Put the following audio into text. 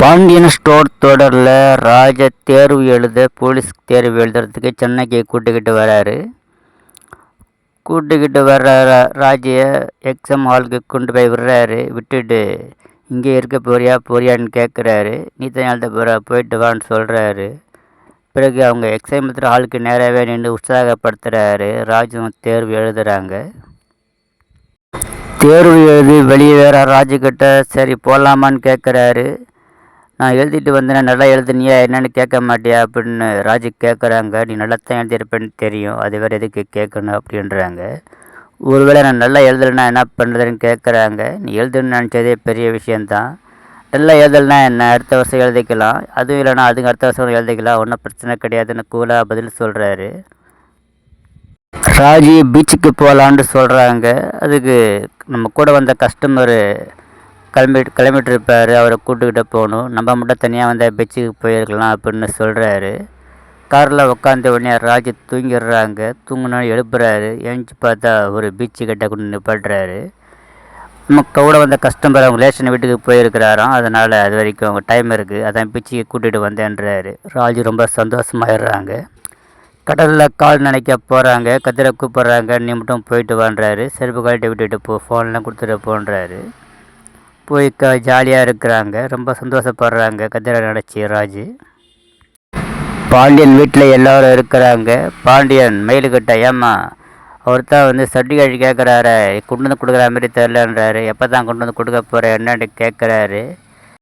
Pandian store தொடரில் ராஜ தேர்வு எழுத போலீஸ் தேர்வு எழுதுறதுக்கு சென்னைக்கு கூட்டிக்கிட்டு வராரு. கூட்டிக்கிட்டு வர்ற ராஜைய எக்ஸாம் ஹாலுக்கு கொண்டு போய் விடுறாரு. விட்டுட்டு இங்கே இருக்க போறியா? போறியான்னு கேட்குறாரு நீ தான் எழுத போகிற போயிட்டு வான்னு சொல்கிறாரு பிறகு அவங்க எக்ஸாம் எழுதுகிற ஹாலுக்கு நேராகவே நின்று உற்சாகப்படுத்துகிறாரு ராஜும் தேர்வு எழுதுகிறாங்க தேர்வு எழுதி வெளியே வேற ராஜுக்கிட்ட சரி போகலாமான்னு கேட்குறாரு நான் எழுதிட்டு வந்தேன் நல்லா எழுதுனியா என்னென்னு கேட்க மாட்டியா? அப்படின்னு ராஜு கேட்குறாங்க நீ நல்லா தான் எழுதியிருப்பேன்னு தெரியும். அது வேறு எதுக்கு கேட்கணும்? அப்படின்றாங்க. ஒருவேளை நான் நல்லா எழுதலைன்னா என்ன பண்ணுறதுன்னு கேட்குறாங்க நீ எழுதுன்னு நினச்சதே பெரிய விஷயந்தான் நல்லா எழுதலைன்னா என்ன? அடுத்த வருஷம் எழுதிக்கலாம். அதுவும் இல்லைனா அதுக்கு அடுத்த வருஷம் எழுதிக்கலாம். ஒன்றும் பிரச்சனை கிடையாதுன்னு கூலாக பதில் சொல்கிறாரு ராஜி பீச்சுக்கு போகலான்னு சொல்கிறாங்க அதுக்கு நம்ம கூட வந்த கஸ்டமரு கிளம்பி கிளம்பிட்டு இருப்பார். அவரை கூட்டுக்கிட்ட போகணும். நம்ம மட்டும் தனியாக வந்தால் பீச்சுக்கு போயிருக்கலாம் அப்படின்னு சொல்கிறாரு காரில் உட்காந்த உடனே ராஜி தூங்கிடுறாங்க. தூங்கினோன்னு எழுப்புறாரு. எழுந்துச்சு பார்த்தா ஒரு பீச்சு கிட்ட கொண்டு நிப்பாட்டுறாரு. நம்ம கூட வந்த கஸ்டமர் அவங்க ரிலேஷன் வீட்டுக்கு போயிருக்கிறாராம். அதனால் அது வரைக்கும் அவங்க டைம் இருக்குது அதான் பீச்சுக்கு கூட்டிகிட்டு வந்தேன்றாரு. ராஜு ரொம்ப சந்தோஷமாயிடுறாங்க. கடலில் கால் நினைக்க போகிறாங்க கதிரை கூப்பிட்றாங்க நீ மட்டும் போயிட்டு வான்றாரு. செருப்பு கழட்டி விட்டுட்டு போ ஃபோன்லாம் கொடுத்துட்டு போன்றாரு. போய் க ஜாலியாக இருக்கிறாங்க. ரொம்ப சந்தோஷப்படுறாங்க கதிரை நினச்சி ராஜு. பாண்டியன் வீட்டில் எல்லோரும் இருக்கிறாங்க. பாண்டியன் மயிலுக்கிட்ட ஏம்மா அவர் தான் வந்து சர்டிஃபிகேட் கேட்குறாரு கொண்டு வந்து கொடுக்குற மாதிரி தெரிலன்றாரு எப்போ தான் கொண்டு வந்து கொடுக்க போகிற என்னன்னு கேட்குறாரு